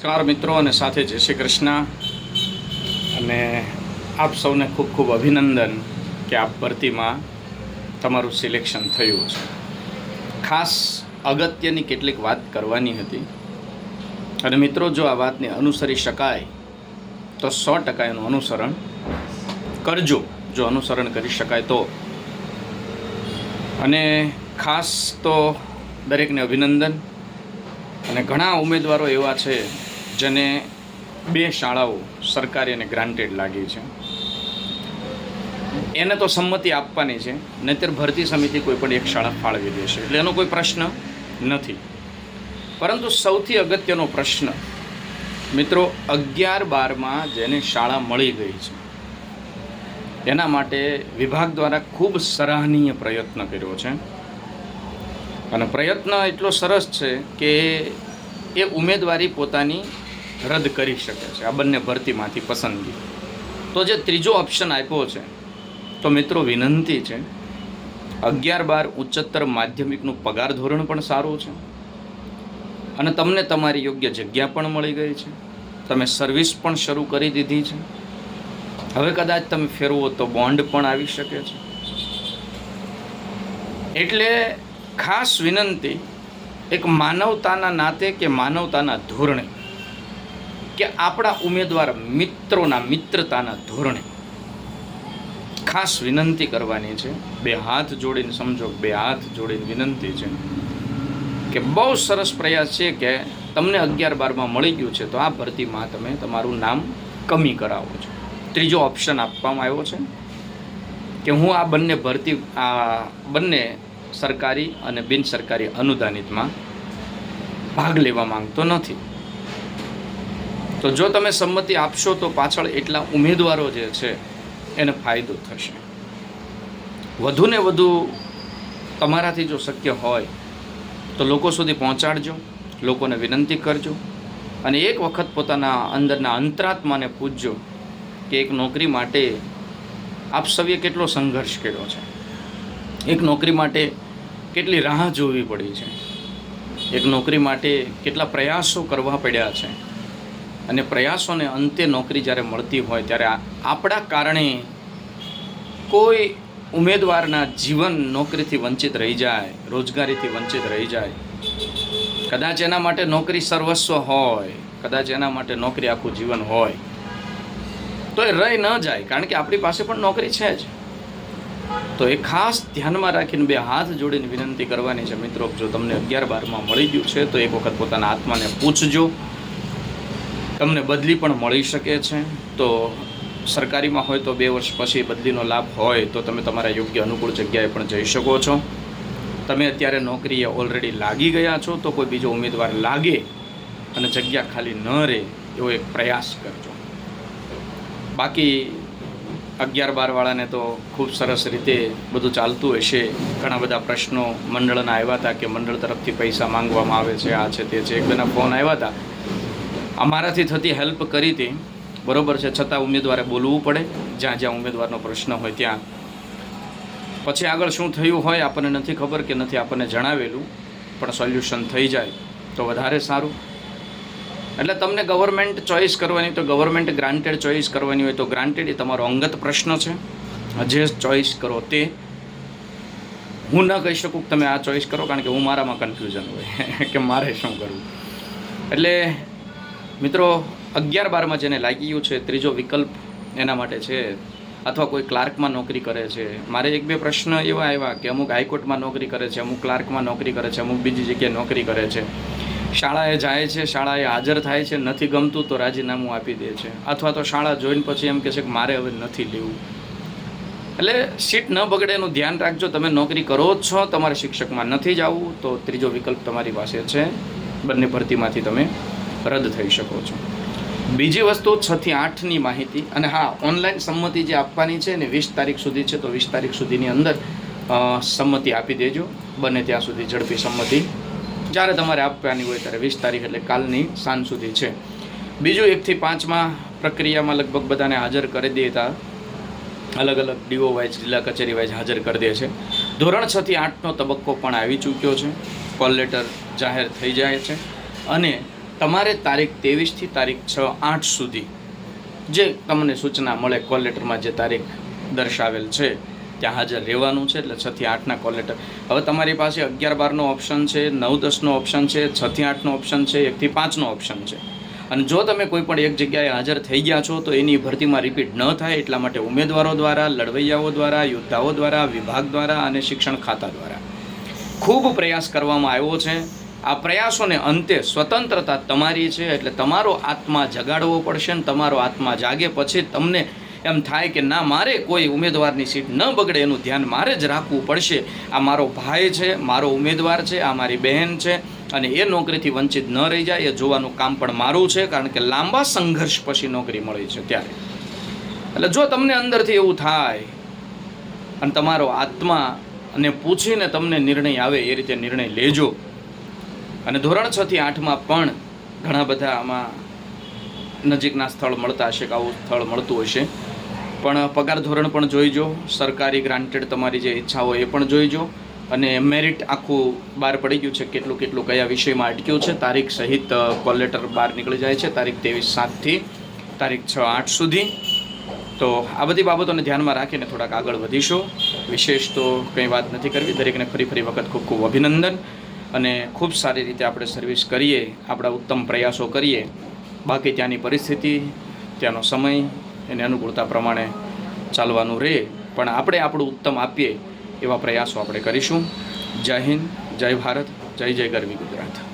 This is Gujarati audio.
નમસ્કાર મિત્રો અને સાથે જય શ્રી કૃષ્ણ. અને આપ સૌને ખૂબ ખૂબ અભિનંદન કે આપ ભરતીમાં તમારું સિલેક્શન થયું છે. ખાસ અગત્યની કેટલીક વાત કરવાની હતી. અને મિત્રો, જો આ વાતને અનુસરી શકાય, તો સો ટકા એનું અનુસરણ કરજો. જો અનુસરણ કરી શકાય તો. અને ખાસ તો દરેકને અભિનંદન. અને ઘણા ઉમેદવારો એવા છે જેને બે શાળાઓ સરકારી અને ગ્રાન્ટેડ લાગી છે. એને તો સંમતિ આપવાની છે, નહીતર ભરતી સમિતિ કોઈ પણ એક શાળા ફાળવી દેશે. એટલે એનો કોઈ પ્રશ્ન નથી. પરંતુ સૌથી અગત્યનો પ્રશ્ન, મિત્રો, અગિયાર બારમાં જેને શાળા મળી ગઈ છે, એના માટે વિભાગ દ્વારા ખૂબ સરાહનીય પ્રયત્ન કર્યો છે. અને પ્રયત્ન એટલો સરસ છે કે એ ઉમેદવારી પોતાની રદ કરી શકે છે. આ બંને ભરતીમાંથી પસંદગી. તો જે ત્રીજો ઓપ્શન આપ્યો છે, તો મિત્રો વિનંતી છે, અગિયાર બાર ઉચ્ચતર માધ્યમિકનું પગાર ધોરણ પણ સારું છે. અને તમને તમારી યોગ્ય જગ્યા પણ મળી ગઈ છે. તમે સર્વિસ પણ શરૂ કરી દીધી છે. હવે કદાચ તમે ફેરવો તો બોન્ડ પણ આવી શકે છે. એટલે ખાસ વિનંતી, એક માનવતાના નાતે કે માનવતાના ધોરણે કે આપણા ઉમેદવાર મિત્રોના મિત્રતાના ધોરણે ખાસ વિનંતી કરવાની છે. બે હાથ જોડીને સમજો, બે હાથ જોડીને વિનંતી છે કે બહુ સરસ પ્રયાસ છે કે તમને અગિયાર બારમાં મળી ગયું છે તો આ ભરતીમાં તમે તમારું નામ કમી કરાવો છો. ત્રીજો ઓપ્શન આપવામાં આવ્યો છે કે હું આ બંને ભરતી, આ બંને સરકારી અને બિન સરકારી અનુદાનિતમાં ભાગ લેવા માંગતો નથી. તો જો તમે સંમતિ આપશો, તો પાછળ એટલા ઉમેદવારો જે છે, એને ફાયદો થશે. વધુને વધુ તમારાથી જો શક્ય હોય, તો લોકો સુધી પહોંચાડજો, લોકોને વિનંતી કરજો, અને એક વખત પોતાના અંદરના અંતરાત્માને પૂછજો કે એક નોકરી માટે આપ સૌએ કેટલો સંઘર્ષ કર્યો છે. એક નોકરી માટે કેટલી રાહ જોવી પડી છે. એક નોકરી માટે કેટલા પ્રયાસો કરવા પડ્યા છે. અને પ્રયાસોને અંતે નોકરી જ્યારે મળતી હોય ત્યારે આપણા કારણે કોઈ ઉમેદવારના જીવન નોકરીથી વંચિત રહી જાય, રોજગારીથી વંચિત રહી જાય. કદાચ એના માટે નોકરી સર્વસ્વ હોય, કદાચ એના માટે નોકરી આખું જીવન હોય, તો એ રહી ન જાય, કારણ કે આપણી પાસે પણ નોકરી છે જ. તો એ ખાસ ધ્યાનમાં રાખીને બે હાથ જોડીને વિનંતી કરવાની છે, મિત્રો, જો તમને અગિયાર બારમાં મળી ગયું છે, તો એક વખત પોતાના આત્માને પૂછજો. તમને બદલી પણ મળી શકે છે. તો સરકારીમાં હોય તો બે વર્ષ પછી બદલીનો લાભ હોય તો તમે તમારા યોગ્ય અનુકૂળ જગ્યાએ પણ જઈ શકો છો. તમે અત્યારે નોકરીએ ઓલરેડી લાગી ગયા છો તો કોઈ બીજો ઉમેદવાર લાગે અને જગ્યા ખાલી ન રહે એવો એક પ્રયાસ કરજો. બાકી અગિયાર બારવાળાને તો ખૂબ સરસ રીતે બધું ચાલતું હશે. ઘણા બધા પ્રશ્નો મંડળના આવ્યા હતા કે મંડળ તરફથી પૈસા માંગવામાં આવે છે, આ છે, તે છે. એક બેના ફોન આવ્યા હતા. અમારાથી થતી હેલ્પ કરી હતી. બરોબર છે, છતાં ઉમેદવારે બોલવું પડે. જ્યાં જ્યાં ઉમેદવારનો પ્રશ્ન હોય ત્યાં. પછી આગળ શું થયું હોય આપણને નથી ખબર કે નથી આપણને જણાવેલું, પણ સોલ્યુશન થઈ જાય તો વધારે સારું. એટલે તમને ગવર્મેન્ટ ચોઈસ કરવાની, તો ગવર્મેન્ટ ગ્રાન્ટેડ ચોઈસ કરવાની હોય તો ગ્રાન્ટેડ એ તમારો અંગત પ્રશ્ન છે. જે ચોઈસ કરો તે. હું ન કહી શકું તમે આ ચોઈસ કરો, કારણ કે હું મારામાં કન્ફ્યુઝન હોય. કે મારે શું કરવું? એટલે મિત્રો, અગિયાર બારમાં જેને લાગી ગયું છે, ત્રીજો વિકલ્પ એના માટે છે, અથવા કોઈ ક્લાર્કમાં નોકરી કરે છે. મારે એક બે પ્રશ્ન એવા આવ્યા કે અમુક હાઈકોર્ટમાં નોકરી કરે છે, અમુક ક્લાર્કમાં નોકરી કરે છે, અમુક બીજી જગ્યાએ નોકરી કરે છે. શાળાએ જાય છે, શાળાએ હાજર થાય છે, નથી ગમતું, તો રાજીનામું આપી દે છે. અથવા તો શાળા જોઈને પછી એમ કહે છે કે મારે હવે નથી લેવું. એટલે સીટ ન બગડે એનું ધ્યાન રાખજો. તમે નોકરી કરો જ છો, તમારે શિક્ષકમાં નથી જવું, તો ત્રીજો વિકલ્પ તમારી પાસે છે. બંને ભરતીમાંથી તમે રદ થઈ શકો છો. બીજી વસ્તુ છ થી આઠની માહિતી, અને હા, ઓનલાઈન સંમતિ જે આપવાની છે ને વીસ તારીખ સુધી છે, તો વીસ તારીખ સુધીની અંદર સંમતિ આપી દેજો. બને ત્યાં સુધી ઝડપી સંમતિ. જ્યારે તમારે આપવાની હોય ત્યારે વીસ તારીખ એટલે કાલની સાંજ સુધી છે. બીજું એકથી પાંચમાં પ્રક્રિયામાં લગભગ બધાને હાજર કરી દેતા. અલગ અલગ ડીઓ વાઇઝ, જિલ્લા કચેરી વાઇઝ હાજર કરી દે છે. ધોરણ છ થી આઠનો તબક્કો પણ આવી ચૂક્યો છે. કોલ લેટર જાહેર થઈ જાય છે. અને તમારે તારીખ ત્રેવીસથી તારીખ છ આઠ સુધી જે તમને સૂચના મળે કોલ લેટરમાં જે તારીખ દર્શાવેલ છે, ત્યાં હાજર રહેવાનું છે, એટલે છથી આઠના કોલ લેટર. હવે તમારી પાસે અગિયાર બારનો ઓપ્શન છે, નવ દસનો ઓપ્શન છે છથી આઠનો ઓપ્શન છે એકથી પાંચનો ઓપ્શન છે. અને જો તમે કોઈ પણ એક જગ્યાએ હાજર થઈ ગયા છો, તો એની ભરતીમાં રિપીટ ન થાય એટલા માટે ઉમેદવારો દ્વારા, લડવૈયાઓ દ્વારા, યોદ્ધાઓ દ્વારા, વિભાગ દ્વારા અને શિક્ષણ ખાતા દ્વારા ખૂબ પ્રયાસ કરવામાં આવ્યો છે. આ પ્રયાસોને અંતે સ્વતંત્રતા તમારી છે એટલે તમારો આત્મા જગાડવો પડશે ને તમારો આત્મા જાગે પછી તમને એમ થાય કે ના, મારે કોઈ ઉમેદવારની સીટ ન બગડે, એનું ધ્યાન મારે જ રાખવું પડશે. આ મારો ભાઈ છે, મારો ઉમેદવાર છે, આ મારી બહેન છે અને એ નોકરીથી વંચિત ન રહી જાય, એ જોવાનું કામ પણ મારું છે કારણ કે લાંબા સંઘર્ષ પછી નોકરી મળી છે ત્યારે. એટલે જો તમને અંદરથી એવું થાય અને તમારો આત્મા અને પૂછીને તમને નિર્ણય આવે, એ રીતે નિર્ણય લેજો. અને ધોરણ છ થી આઠમાં પણ ઘણા બધા આમાં નજીકના સ્થળ મળતા હશે કે આવું સ્થળ મળતું હશે. પણ પગાર ધોરણ પણ જોઈજો. સરકારી ગ્રાન્ટેડ તમારી જે ઈચ્છા હોય એ પણ જોઈજો. અને મેરિટ આખું બહાર પડી ગયું છે. કેટલું કેટલું કયા વિષયમાં અટક્યું છે. તારીખ સહિત કોલ લેટર બહાર નીકળી જાય છે. તારીખ ત્રેવીસ સાતથી તારીખ છ આઠ સુધી. તો આ બધી બાબતોને ધ્યાનમાં રાખીને થોડાક આગળ વધીશું. વિશેષ તો કંઈ વાત નથી કરવી. દરેકને ફરી ફરી વખત ખૂબ ખૂબ અભિનંદન. અને ખૂબ સારી રીતે આપણે સર્વિસ કરીએ, આપણા ઉત્તમ પ્રયાસો કરીએ. બાકી ત્યાંની પરિસ્થિતિ, ત્યાંનો સમય, એને અનુકૂળતા પ્રમાણે ચાલવાનું રહે. પણ આપણે આપણું ઉત્તમ આપીએ એવા પ્રયાસો આપણે કરીશું. જય હિન્દ, જય ભારત, જય જય ગરવી ગુજરાત.